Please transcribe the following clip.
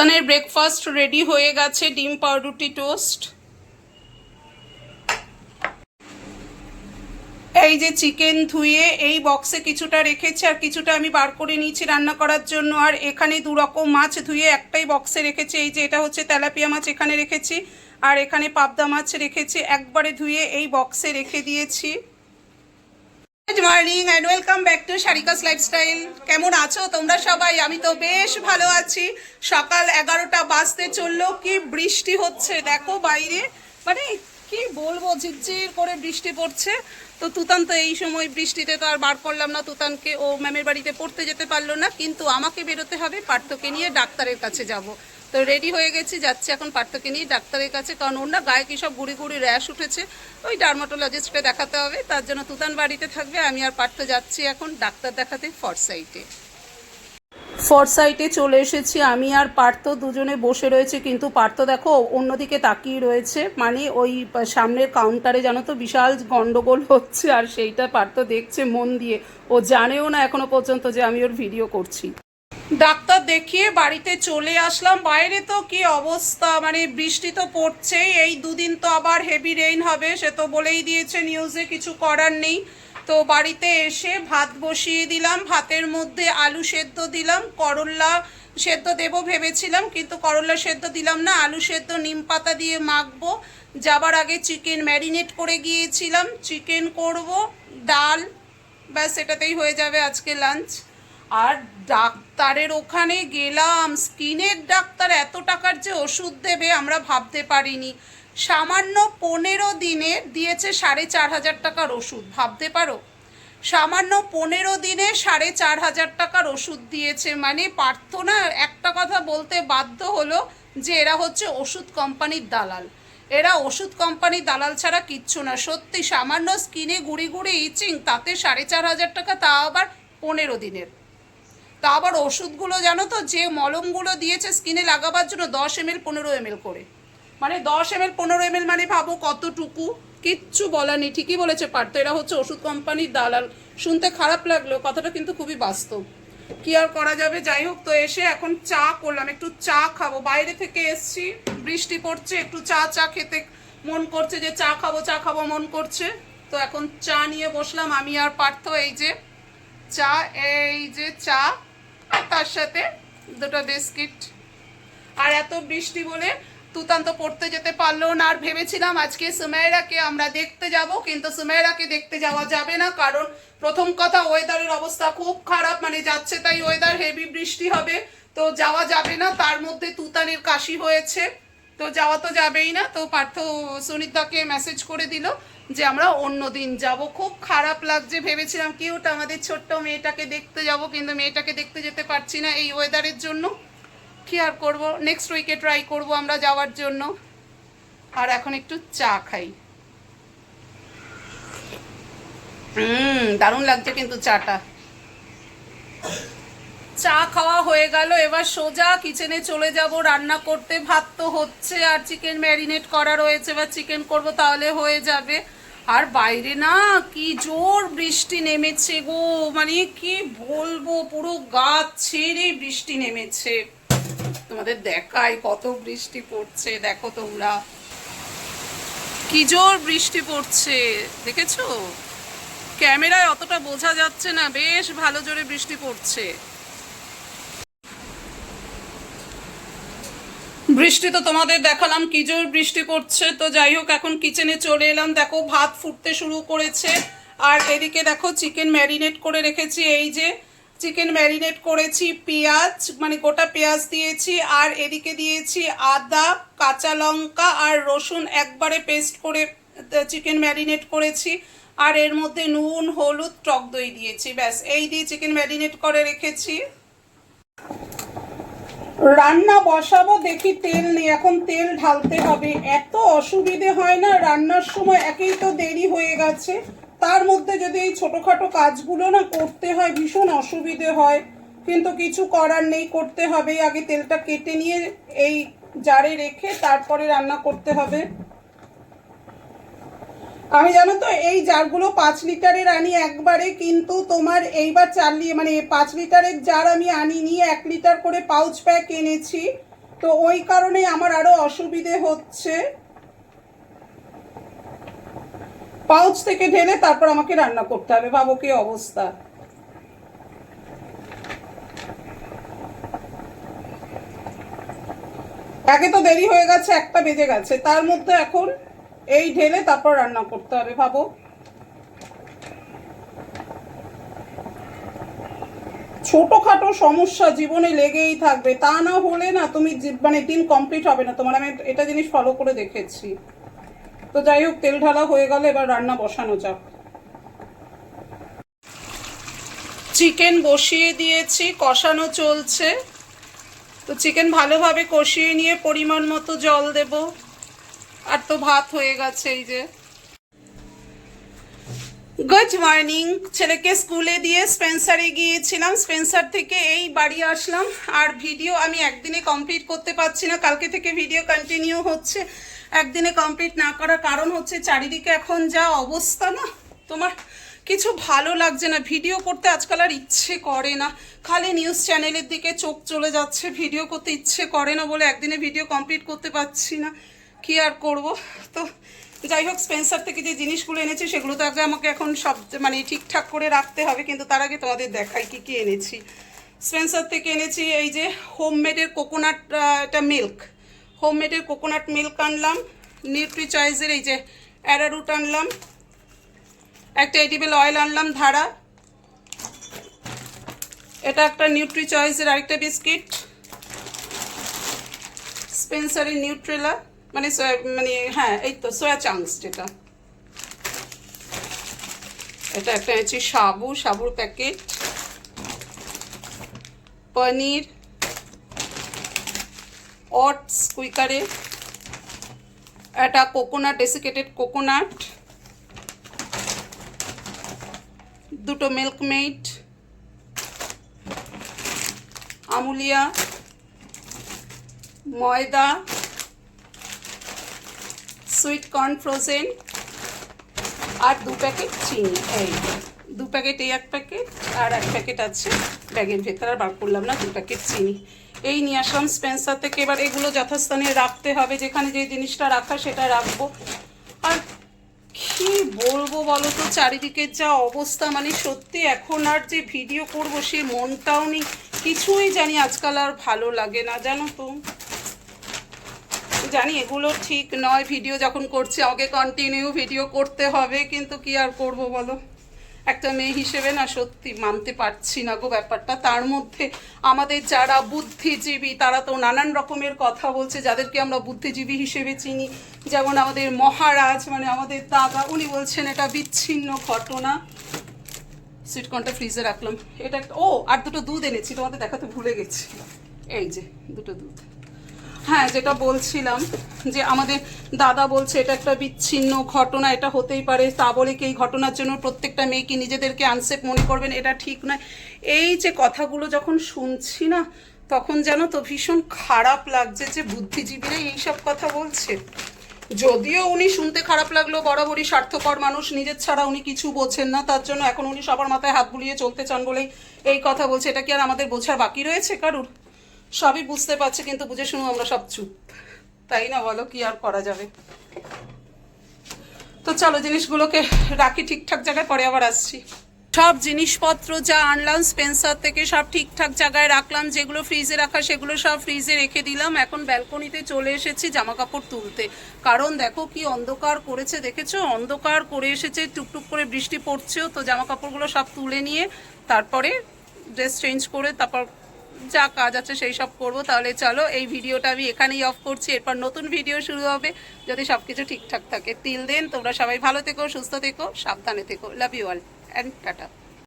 তুতানের breakfast ready হয়ে গেছে, ডিম পাউরুটি টোস্ট এই যে চিকেন ধুয়ে এই বক্সে কিছুটা রেখেছি, আর কিছুটা আমি বার করে নিয়েছি রান্না করার জন্য। আর এখানে দু রকম মাছ ধুয়ে একটাই বক্সে রেখেছি। এই যে এটা হচ্ছে তেলাপিয়া মাছ এখানে রেখেছি, আর এখানে পাবদা মাছ রেখেছি। একবারে ধুয়ে এই বক্সে রেখে দিয়েছি। Good morning and welcome back to Sarika's lifestyle কেমন আছো তোমরা সবাই? আমি তো বেশ ভালো আছি। সকাল এগারোটা বাজতে চলল। কি বৃষ্টি হচ্ছে দেখো বাইরে। মানে কি বলব, ঝিরঝির করে বৃষ্টি পড়ছে। তো তুতান তো এই সময় বৃষ্টিতে তো আর বার করলাম না। তুতানকে ও ম্যামের বাড়িতে পড়তে যেতে পারল না। কিন্তু আমাকে বেরোতে হবে, পার্থকে নিয়ে ডাক্তারের কাছে যাব। তো রেডি হয়ে গেছি, যাচ্ছি এখন পার্থকে নিয়ে ডাক্তারের কাছে। কারণ ওর না গায়ে কি সব গুড়ি গুড়ি র্যাশ উঠেছে, ওই ডার্মাটোলজিস্টকে দেখাতে হবে। তার জন্য তুতান বাড়িতে থাকবে। আমি আর পার্থ যাচ্ছি এখন ডাক্তার দেখাতে ফরসাইটে। ফরসাইটে চলে এসেছি আমি আর পার্থ দুজনে বসে রয়েছে। কিন্তু পার্থ দেখো, অন্যদিকে তাকিয়ে রয়েছে। মানে ওই সামনের কাউন্টারে জানো তো, বিশাল গন্ডগোল হচ্ছে। আর সেইটা পার্থ দেখছে মন দিয়ে। ও জানেও না এখনও পর্যন্ত যে আমি ওর ভিডিও করছি। ডাক্তার দেখিয়ে বাড়িতে চলে আসলাম। বাইরে তো কি অবস্থা? মানে বৃষ্টি তো পড়ছেই। এই দুদিন তো আবার হেভি রেইন হবে, সে তো বলেই দিয়েছে নিউজে কিছু করার নেই। তো বাড়িতে এসে ভাত বসিয়ে দিলাম, ভাতের মধ্যে আলু সেদ্ধ দিলাম করল্লা সেদ্ধ দেবো ভেবেছিলাম, কিন্তু করল্লা সেদ্ধ দিলাম না, আলু সেদ্ধ নিম পাতা দিয়ে মাখবো। যাবার আগে চিকেন ম্যারিনেট করে গিয়েছিলাম। চিকেন করব, ডাল, ব্যাস, এটাতেই হয়ে যাবে আজকে লাঞ্চ আর ডাক্তারের ওখানে গেলাম। স্কিনের ডাক্তার এত টাকার যে ওষুধ দেবে আমরা ভাবতে পারিনি। সামান্য পনেরো দিনে দিয়েছে সাড়ে চার হাজার টাকার ওষুধ, ভাবতে পারো? সামান্য পনেরো দিনে সাড়ে চার হাজার টাকার ওষুধ দিয়েছে। মানে পারত না একটা কথা বলতে বাধ্য হলো যে এরা হচ্ছে ওষুধ কোম্পানির দালাল। এরা ওষুধ কোম্পানির দালাল ছাড়া কিচ্ছু না। সত্যি, সামান্য স্কিনে গুড়ি গুড়ি ইচিং, তাতে সাড়ে চার হাজার টাকা, তা আবার পনেরো দিনের। তা আবার ওষুধগুলো জানো তো, যে মলমগুলো দিয়েছে স্কিনে লাগাবার জন্য দশ এম এল পনেরো এম করে। মানে দশ এম এল পনেরো এম মানে ভাবো কতটুকু? কিচ্ছু বলা নেই, ঠিকই বলেছে পার্থ। এরা হচ্ছে ওষুধ কোম্পানির দালাল। শুনতে খারাপ লাগল, কথাটা কিন্তু খুবই বাস্তব। কি আর করা যাবে? যাই হোক, তো এসে এখন চা করলাম, একটু চা খাব। বাইরে থেকে এসছি, বৃষ্টি পড়ছে, একটু চা চা খেতে মন করছে যে চা খাব চা খাব মন করছে। তো এখন চা নিয়ে বসলাম আমি আর পার্থ, এই যে চা, এই যে চা। তার সাথে দুটো বিস্কিট। আর এত বৃষ্টি বলে তুতান তো পড়তে যেতে পারল না। আর ভেবেছিলাম আজকে সুমেরাকে আমরা দেখতে যাব, কিন্তু সুমেরাকে দেখতে যাওয়া যাবে না, কারণ প্রথম কথা ওয়েদারের অবস্থা খুব খারাপ মানে যাচ্ছে তাই ওয়েদার, হেভি বৃষ্টি হবে, তো যাওয়া যাবে না। তার মধ্যে তুতানের কাশি হয়েছে। তো যাওয়া তো যাবেই না। তো পার্থ সুনিতাকে মেসেজ করে দিল যে, আমরা অন্য দিন যাব। খুব খারাপ লাগছে, ভেবেছিলাম কি ওটা আমাদের ছোট্ট মেয়েটাকে দেখতে যাব, কিন্তু মেয়েটাকে দেখতে যেতে পারছি না এই ওয়েদারের জন্য। কি আর করব? নেক্সট উইকে ট্রাই করব আমরা যাওয়ার জন্য। আর এখন একটু চা খাই। হুম, দারুণ লাগছে কিন্তু চাটা। চা খাওয়া হয়ে গেল। এবার সোজা কিচেনে চলে যাব। রান্না করতে ভাত তো হচ্ছে, আর চিকেন ম্যারিনেট করা রয়েছে। এবার চিকেন করব তাহলে হয়ে যাবে। আর বাইরে না, কি জোর বৃষ্টি নেমেছে গো। মানে কি বলব, পুরো গাছ ছেড়ে বৃষ্টি নেমেছে। তোমাদের দেখাই কত বৃষ্টি পড়ছে, দেখো তোমরা। কি জোর বৃষ্টি পড়ছে, দেখেছ? ক্যামেরায় অতটা বোঝা যাচ্ছে না। বেশ ভালো জোরে বৃষ্টি পড়ছে। বৃষ্টি তো তোমাদের দেখালাম, কি জোর বৃষ্টি পড়ছে। তো যাই হোক, এখন কিচেনে চলে এলাম। দেখো, ভাত ফুটতে শুরু করেছে। আর এদিকে দেখো চিকেন ম্যারিনেট করে রেখেছি। এই যে চিকেন ম্যারিনেট করেছি, পেঁয়াজ মানে গোটা পেঁয়াজ দিয়েছি। আর এদিকে দিয়েছি আদা, কাঁচা লঙ্কা আর রসুন একবারে পেস্ট করে চিকেন ম্যারিনেট করেছি। আর এর মধ্যে নুন, হলুদ, টক দই দিয়েছি। ব্যাস, এই দিয়ে চিকেন ম্যারিনেট করে রেখেছি। রান্না বসাবো, দেখি তেল নেই, এখন তেল ঢালতে হবে। এত অসুবিধে হয় না, রান্নার সময় একেই তো দেরি হয়ে গেছে। তার মধ্যে যদি এই ছোটোখাটো কাজগুলো না করতে হয়, ভীষণ অসুবিধে হয়। কিন্তু কিছু করার নেই, করতে হবে আগে তেলটা কেটে নিয়ে এই জারে রেখে তারপরে রান্না করতে হবে। আমি জানো তো, এই জারগুলো পাঁচ লিটারের আনি একবারে, কিন্তু তোমার এইবার চার মানে পাঁচ লিটারের জার আমি আনি আনিনি, এক লিটার করে পাউচ প্যাক এনেছি। তো ওই কারণে আমার আরও অসুবিধে হচ্ছে। পাউচ থেকে ঢেলে তারপর আমাকে রান্না করতে হবে, ভাবো কি অবস্থা। আগে তো দেরি হয়ে গেছে, একটা বেজে গেছে। তার মধ্যে এখন এই ঢেলে তারপর রান্না করতে হবে, ভাবো। ছোটখাটো সমস্যা জীবনে লেগেই থাকবে, তা না হলে না তুমি মানে দিন কমপ্লিট হবে না তোমার। আমি এটা জিনিস ফলো করে দেখেছি। তো যাই হোক, তেল ঢালা হয়ে গেলে, এবার রান্না বসানো যাক। চিকেন বসিয়ে দিয়েছি, কষানো চলছে। তো চিকেন ভালোভাবে কষিয়ে নিয়ে পরিমাণ মতো জল দেব। আর তো ভাত হয়ে গেছে, এই যে। গুড মর্নিং ছেলেকে স্কুলে দিয়ে স্পেন্সারে গিয়েছিলাম। স্পেন্সার থেকে এই বাড়ি আসলাম। আর ভিডিও আমি একদিনে কমপ্লিট করতে পারছি না। কালকে থেকে ভিডিও কন্টিনিউ হচ্ছে। একদিনে কমপ্লিট না করার কারণ হচ্ছে চারিদিকে এখন যা অবস্থা না, তোমার কিছু ভালো লাগছে না। ভিডিও করতে আজকাল আর ইচ্ছে করে না। খালি নিউজ চ্যানেলের দিকে চোখ চলে যাচ্ছে। ভিডিও করতে ইচ্ছে করে না বলে একদিনে ভিডিও কমপ্লিট করতে পারছি না। কি আর করব? তো যাই হোক স্পেন্সার থেকে যে জিনিসগুলো এনেছি, সেগুলো তো আগে আমাকে এখন সব মানে ঠিকঠাক করে রাখতে হবে, কিন্তু তার আগে তোমাদের দেখাই কি কি এনেছি। স্পেন্সার থেকে এনেছি এই যে হোমমেডের কোকোনাট এটা মিল্ক হোমমেডের কোকোনাট মিল্ক আনলাম নিউট্রি চয়েসের এই যে অ্যারারুট আনলাম, একটা এডিবেল অয়েল আনলাম ধারা। এটা একটা নিউট্রি চয়েসের আরেকটা বিস্কিট স্পেন্সারের নিউট্রেলা মানে মানে হ্যাঁ এই তো সোয়া চাংস যেটা। এটা একটা হচ্ছে সাবু, সাবুর প্যাকেট পনির অটস কুইকারে একটা কোকোনাট ডেসিকেটেড কোকোনাট দুটো মিল্কমেড আমুলিয়া, ময়দা সুইট কর্ন ফ্রোজেন আর দু প্যাকেট চিনি, এই দু প্যাকেট, এই এক প্যাকেট আর এক প্যাকেট আছে ব্যাগের ভেতর, আর বার করলাম না, দু প্যাকেট চিনি। এই নিয়ে আসলাম স্পেন্সার থেকে। এবার এগুলো যথাস্থানে রাখতে হবে, যেখানে যে জিনিসটা রাখা সেটা রাখব। আর কি বলব বলো তো চারিদিকের যা অবস্থা মানে সত্যি এখন আর যে ভিডিও করব সে মনটাও নেই। কিছুই জানি আজকাল আর ভালো লাগে না, জানো তো। জানি, এগুলো ঠিক নয়। ভিডিও যখন করছি আমাকে কন্টিনিউ ভিডিও করতে হবে, কিন্তু কি আর করব বলো? একটা মেয়ে হিসেবে না সত্যি মানতে পারছি না গো ব্যাপারটা। তার মধ্যে আমাদের যারা বুদ্ধিজীবী, তারা তো নানান রকমের কথা বলছে, যাদেরকে আমরা বুদ্ধিজীবী হিসেবে চিনি। যেমন আমাদের মহারাজ মানে আমাদের দাদা, উনি বলছেন এটা বিচ্ছিন্ন ঘটনা। সুইটকর্নটা ফ্রিজে রাখলাম। এটা ও, আর দুটো দুধ এনেছি, তোমাদের দেখাতে ভুলে গেছি। এই যে, দুটো দুধ। হ্যাঁ যেটা বলছিলাম যে আমাদের দাদা বলছে এটা একটা বিচ্ছিন্ন ঘটনা, এটা হতেই পারে। তা বলে কি এই ঘটনার জন্য প্রত্যেকটা মেয়েকে নিজেদেরকে আনসেফ মনে করবেন? এটা ঠিক নয়। এই যে কথাগুলো যখন শুনছি না, তখন যেন তো ভীষণ খারাপ লাগছে যে বুদ্ধিজীবীরা এইসব কথা বলছে। যদিও উনি শুনতে খারাপ লাগল বরাবরই স্বার্থপর মানুষ, নিজের ছাড়া উনি কিছু বোঝেন না, তার জন্য এখন উনি সবার মাথায় হাত বুলিয়ে চলতে চান বলেই এই কথা বলছে। এটা কি আর আমাদের বোঝার বাকি রয়েছে কারুর? সবই বুঝতে পারছে, কিন্তু বুঝে শুনো আমরা সব চুপ। তাই না বলো, কি আর করা যাবে? তো চলো, জিনিসগুলোকে রাখি ঠিকঠাক জায়গায়, পরে আবার আসছি। সব জিনিসপত্র, যা আনলাম, স্পেন্সার থেকে সব ঠিকঠাক জায়গায় রাখলাম, যেগুলো ফ্রিজে রাখা, সেগুলো সব ফ্রিজে রেখে দিলাম। এখন ব্যালকনিতে চলে এসেছি জামা কাপড় তুলতে। কারণ দেখো কি অন্ধকার করেছে, দেখেছ? অন্ধকার করে এসেছে, টুকটুক করে বৃষ্টি পড়ছেও, তো জামা কাপড়গুলো সব তুলে নিয়ে, তারপরে ড্রেস চেঞ্জ করে, তারপর যা কাজ আছে সেই সব করব। তাহলে চলো, এই ভিডিওটা আমি এখানেই অফ করছি। এরপর নতুন ভিডিও শুরু হবে। যদি সব কিছু ঠিকঠাক থাকে তিল দেন তোমরা সবাই ভালো থেকো, সুস্থ থেকো, সাবধানে থেকো। Love you all and tata.